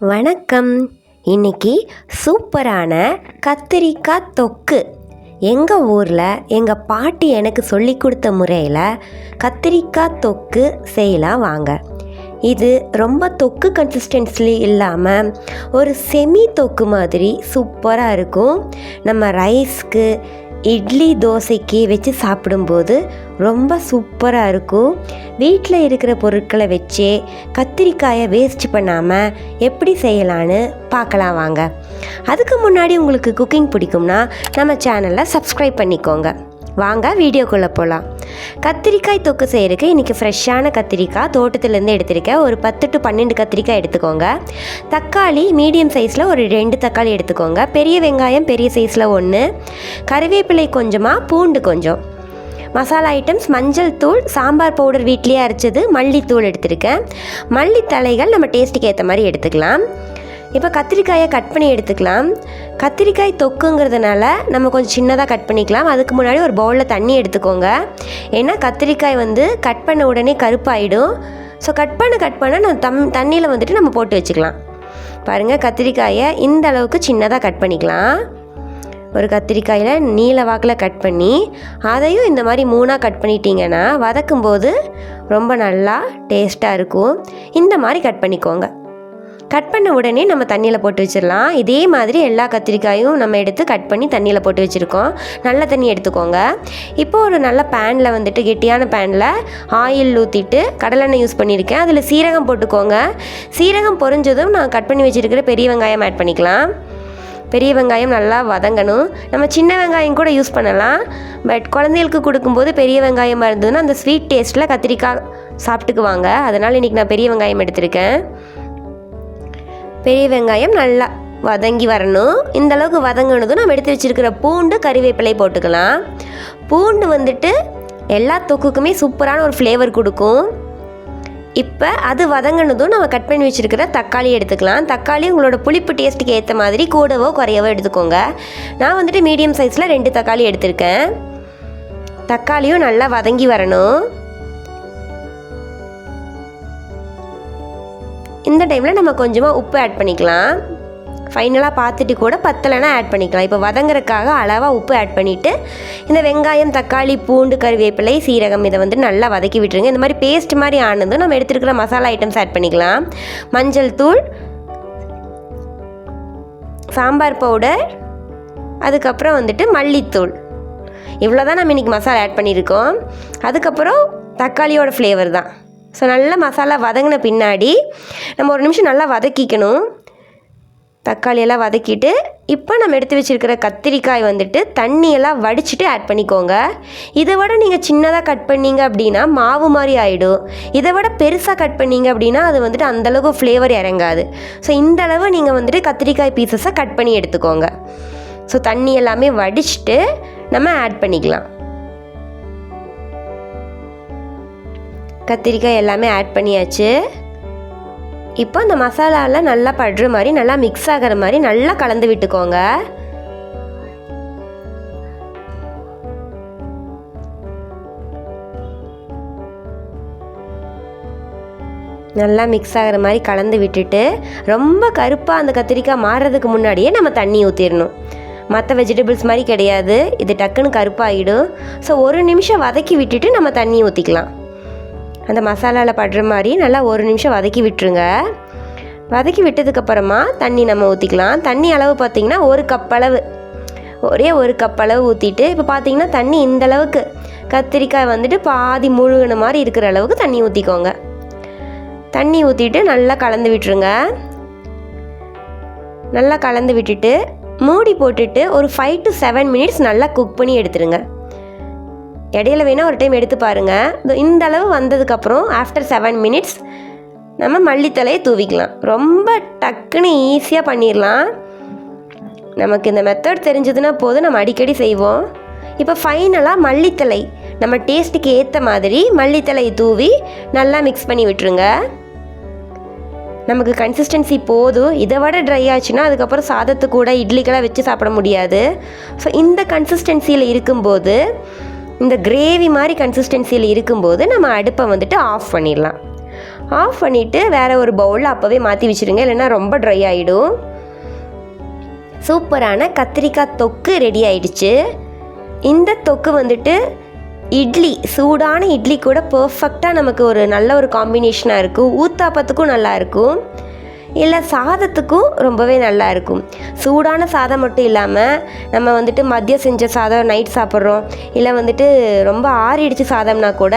வணக்கம். இன்னைக்கு சூப்பரான கத்திரிக்காய் தொக்கு. எங்கள் ஊரில் எங்கள் பாட்டி எனக்கு சொல்லி கொடுத்த முறையில் கத்திரிக்காய் தொக்கு செய்யலாம் வாங்க. இது ரொம்ப தொக்கு கன்சிஸ்டன்சி இல்லாமல் ஒரு செமி தொக்கு மாதிரி சூப்பராக இருக்கும். நம்ம ரைஸ்க்கு இட்லி தோசைக்கு வச்சு சாப்பிடும்போது ரொம்ப சூப்பராக இருக்கும். வீட்டில் இருக்கிற பொருட்களை வச்சே கத்திரிக்காயை வேஸ்ட் பண்ணாமல் எப்படி செய்யலான்னு பார்க்கலாம் வாங்க. அதுக்கு முன்னாடி உங்களுக்கு குக்கிங் பிடிக்கும்னா நம்ம சேனலை சப்ஸ்கிரைப் பண்ணிக்கோங்க. வாங்க வீடியோக்குள்ளே போகலாம் கத்திரிக்காய் தொக்கு செய்கிறதுக்கு இன்றைக்கி ஃப்ரெஷ்ஷான கத்திரிக்காய் தோட்டத்துலேருந்து எடுத்திருக்கேன். ஒரு பத்து டு பன்னெண்டு கத்திரிக்காய் எடுத்துக்கோங்க. தக்காளி மீடியம் சைஸில் ஒரு ரெண்டு தக்காளி எடுத்துக்கோங்க. பெரிய வெங்காயம் பெரிய சைஸில் ஒன்று கருவேப்பிலை கொஞ்சமாக பூண்டு கொஞ்சம். மசாலா ஐட்டம்ஸ் மஞ்சள் தூள் சாம்பார் பவுடர் வீட்லேயே அரைச்சது மல்லித்தூள் எடுத்திருக்கேன். மல்லித்தலைகள் நம்ம டேஸ்ட்டுக்கு ஏற்ற மாதிரி எடுத்துக்கலாம். இப்போ கத்திரிக்காயை கட் பண்ணி எடுத்துக்கலாம். கத்திரிக்காய் தொக்குங்கிறதுனால நம்ம கொஞ்சம் சின்னதாக கட் பண்ணிக்கலாம். அதுக்கு முன்னாடி ஒரு பவுலில் தண்ணி எடுத்துக்கோங்க. ஏன்னா கத்திரிக்காய் வந்து கட் பண்ண உடனே கருப்பாயிடும். ஸோ கட் பண்ண கட் பண்ண நம்ம தம் தண்ணியில் வந்துட்டு நம்ம போட்டு வச்சுக்கலாம். பாருங்கள் கத்திரிக்காயை இந்த அளவுக்கு சின்னதாக கட் பண்ணிக்கலாம். ஒரு கத்திரிக்காயில் நீல வாக்கில் கட் பண்ணி அதையும் இந்த மாதிரி மூணாக கட் பண்ணிட்டீங்கன்னா வதக்கும்போது ரொம்ப நல்லா டேஸ்ட்டாக இருக்கும். இந்த மாதிரி கட் பண்ணிக்கோங்க. கட் பண்ண உடனே நம்ம தண்ணியில் போட்டு வச்சிடலாம். இதே மாதிரி எல்லா கத்திரிக்காயும் நம்ம எடுத்து கட் பண்ணி தண்ணியில் போட்டு வச்சுருக்கோம். நல்ல தண்ணி எடுத்துக்கோங்க. இப்போ ஒரு நல்ல பேனில் வந்துட்டு கெட்டியான பேனில் ஆயில் ஊற்றிட்டு கடலெண்ணெய் யூஸ் பண்ணியிருக்கேன். அதில் சீரகம் போட்டுக்கோங்க. சீரகம் பொறிஞ்சதும் நான் கட் பண்ணி வச்சுருக்கிற பெரிய வெங்காயம் ஆட் பண்ணிக்கலாம். பெரிய வெங்காயம் நல்லா வதங்கணும். நம்ம சின்ன வெங்காயம் கூட யூஸ் பண்ணலாம். பட் குழந்தைகளுக்கு கொடுக்கும்போது பெரிய வெங்காயமாக இருந்ததுன்னா அந்த ஸ்வீட் டேஸ்ட்டில் கத்திரிக்காய் சாப்பிட்டுக்குவாங்க. அதனால் இன்றைக்கி நான் பெரிய வெங்காயம் எடுத்திருக்கேன். பெரிய வெங்காயம் நல்லா வதங்கி வரணும். இந்த அளவுக்கு வதங்கினதும் நம்ம எடுத்து வச்சுருக்கிற பூண்டு கறிவேப்பிலை போட்டுக்கலாம். பூண்டு வந்துட்டு எல்லா தொக்குக்குமே சூப்பரான ஒரு ஃப்ளேவர் கொடுக்கும். இப்போ அது வதங்கினதும் நம்ம கட் பண்ணி வச்சுருக்கிற தக்காளி எடுத்துக்கலாம். தக்காளி உங்களோட புளிப்பு டேஸ்ட்டுக்கு ஏற்ற மாதிரி கூடவோ குறையவோ எடுத்துக்கோங்க. நான் வந்துட்டு மீடியம் சைஸில் ரெண்டு தக்காளி எடுத்திருக்கேன். தக்காளியும் நல்லா வதங்கி வரணும். இந்த டைமில் நம்ம கொஞ்சமாக உப்பு ஆட் பண்ணிக்கலாம். ஃபைனலாக பார்த்துட்டு கூட பத்தலைன்னா ஆட் பண்ணிக்கலாம். இப்போ வதங்குறதுக்காக அளவாக உப்பு ஆட் பண்ணிவிட்டு இந்த வெங்காயம் தக்காளி பூண்டு கருவேப்பிலை சீரகம் இதை வந்து நல்லா வதக்கி விட்டுருங்க. இந்த மாதிரி பேஸ்ட் மாதிரி ஆனதும் நம்ம எடுத்துருக்கிற மசாலா ஐட்டம்ஸ் ஆட் பண்ணிக்கலாம். மஞ்சள் தூள் சாம்பார் பவுடர் அதுக்கப்புறம் வந்துட்டு மல்லித்தூள். இவ்வளோ தான் நம்ம இன்றைக்கி மசாலா ஆட் பண்ணியிருக்கோம். அதுக்கப்புறம் தக்காளியோட ஃப்ளேவர் தான். ஸோ நல்லா மசாலா வதங்கின பின்னாடி நம்ம ஒரு நிமிஷம் நல்லா வதக்கிக்கணும். தக்காளியெல்லாம் வதக்கிட்டு இப்போ நம்ம எடுத்து வச்சுருக்கிற கத்திரிக்காய் வந்துட்டு தண்ணியெல்லாம் வடிச்சுட்டு ஆட் பண்ணிக்கோங்க. இதை விட நீங்கள் சின்னதாக கட் பண்ணீங்க அப்படின்னா மாவு மாதிரி ஆகிடும் இதை விட பெருசாக கட் பண்ணீங்க அப்படின்னா அது வந்துட்டு அந்தளவுக்கு ஃப்ளேவர் இறங்காது. ஸோ இந்த அளவு நீங்கள் வந்துட்டு கத்திரிக்காய் பீசஸை கட் பண்ணி எடுத்துக்கோங்க. ஸோ தண்ணி எல்லாமே வடிச்சிட்டு நம்ம ஆட் பண்ணிக்கலாம். கத்திரிக்காய் எல்லாமே ஆட் பண்ணியாச்சு. இப்போ அந்த மசாலாவில் நல்லா படுற மாதிரி நல்லா மிக்ஸ் ஆகிற மாதிரி நல்லா கலந்து விட்டுக்கோங்க. நல்லா மிக்ஸ் ஆகிற மாதிரி கலந்து விட்டுட்டு ரொம்ப கருப்பாக அந்த கத்திரிக்காய் மாறுறதுக்கு முன்னாடியே நம்ம தண்ணி ஊற்றிடணும் மற்ற வெஜிடபிள்ஸ் மாதிரி கிடையாது. இது டக்குன்னு கருப்பாகிடும் ஸோ ஒரு நிமிஷம் வதக்கி விட்டுட்டு நம்ம தண்ணி ஊற்றிக்கலாம் அந்த மசாலாவில் படுற மாதிரி நல்லா ஒரு நிமிஷம் வதக்கி விட்டுருங்க. வதக்கி விட்டதுக்கப்புறமா தண்ணி நம்ம ஊற்றிக்கலாம் தண்ணி அளவு பார்த்திங்கன்னா ஒரு கப் அளவு. ஒரே ஒரு கப் அளவு ஊற்றிட்டு இப்போ பார்த்தீங்கன்னா தண்ணி இந்த அளவுக்கு. கத்திரிக்காய் வந்துட்டு பாதி முழுகின மாதிரி இருக்கிற அளவுக்கு தண்ணி ஊற்றிக்கோங்க தண்ணி ஊற்றிட்டு நல்லா கலந்து விட்டுருங்க. நல்லா கலந்து விட்டுட்டு மூடி போட்டுட்டு ஒரு ஃபைவ் டு செவன் மினிட்ஸ் நல்லா குக் பண்ணி எடுத்துருங்க. இடையில வேணால் ஒரு டைம் எடுத்து பாருங்கள் இந்த அளவு வந்ததுக்கப்புறம் ஆஃப்டர் செவன் மினிட்ஸ் நம்ம மல்லித்தலையை தூவிக்கலாம். ரொம்ப டக்குன்னு ஈஸியாக பண்ணிடலாம் நமக்கு இந்த மெத்தட் தெரிஞ்சதுன்னா போதும் நம்ம அடிக்கடி செய்வோம். இப்போ ஃபைனலாக மல்லித்தலை. நம்ம டேஸ்ட்டுக்கு ஏற்ற மாதிரி மல்லித்தலையை தூவி நல்லா மிக்ஸ் பண்ணி விட்டுருங்க. நமக்கு கன்சிஸ்டன்சி போதும். இதை விட ட்ரை ஆச்சுன்னா அதுக்கப்புறம் சாதத்து கூட இட்லிக்கெல்லாம் வச்சு சாப்பிட முடியாது. ஸோ இந்த கன்சிஸ்டன்சியில் இருக்கும்போது இந்த கிரேவி மாதிரி கன்சிஸ்டன்சியில் இருக்கும்போது நம்ம அடுப்பை வந்துட்டு ஆஃப் பண்ணிடலாம். ஆஃப் பண்ணிவிட்டு வேறு ஒரு பவுலில் அப்போவே மாற்றி வச்சுருங்க இல்லைன்னா ரொம்ப ட்ரை ஆகிடும் சூப்பரான கத்திரிக்காய் தொக்கு ரெடி ஆயிடுச்சு. இந்த தொக்கு வந்துட்டு இட்லி சூடான இட்லி கூட பர்ஃபெக்டாக நமக்கு ஒரு நல்ல ஒரு காம்பினேஷனாக இருக்கும். ஊத்தாப்பத்துக்கும் நல்லாயிருக்கும் இல்லை சாதத்துக்கும் ரொம்பவே நல்லா இருக்கும். சூடான சாதம் மட்டும் இல்லாமல் நம்ம வந்துட்டு மதியம் செஞ்ச சாதம் நைட் சாப்பிட்றோம். இல்லை வந்துட்டு ரொம்ப ஆறிடுச்சு சாதம்னா கூட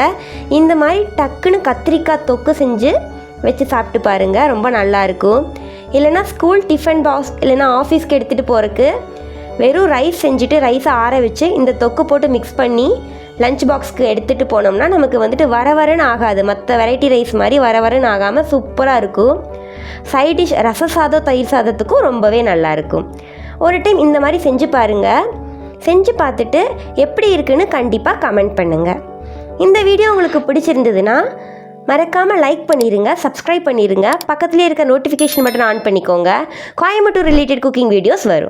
இந்த மாதிரி டக்குன்னு கத்திரிக்காய் தொக்கு செஞ்சு வச்சு சாப்பிட்டு பாருங்கள் ரொம்ப நல்லா இருக்கும். இல்லைன்னா ஸ்கூல் டிஃபன் பாக்ஸ் இல்லைன்னா ஆஃபீஸ்க்கு எடுத்துகிட்டு போகிறக்கு வெறும் ரைஸ் செஞ்சுட்டு ரைஸை ஆற வச்சு இந்த தொக்கு போட்டு மிக்ஸ் பண்ணி லஞ்ச் பாக்ஸ்க்கு எடுத்துகிட்டு போனோம்னா நமக்கு வந்துட்டு வர வரன்னு ஆகாது. மற்ற வெரைட்டி ரைஸ் மாதிரி வர வரன்னு ஆகாமல் சூப்பராக இருக்கும். சைட் டிஷ் ரச சாதம் தயிர் சாதத்துக்கும் ரொம்பவே நல்லா இருக்கும். ஒரு டைம் இந்த மாதிரி செஞ்சு பாருங்கள் செஞ்சு பார்த்துட்டு எப்படி இருக்குன்னு கண்டிப்பாக கமெண்ட் பண்ணுங்கள் இந்த வீடியோ உங்களுக்கு பிடிச்சிருந்ததுன்னா மறக்காமல் லைக் பண்ணிடுங்க சப்ஸ்கிரைப் பண்ணிடுங்க பக்கத்துலேயே இருக்க நோட்டிஃபிகேஷன் பட்டன் ஆன் பண்ணிக்கோங்க. கோயம்புத்தூர் ரிலேட்டட் குக்கிங் வீடியோஸ் வரும்.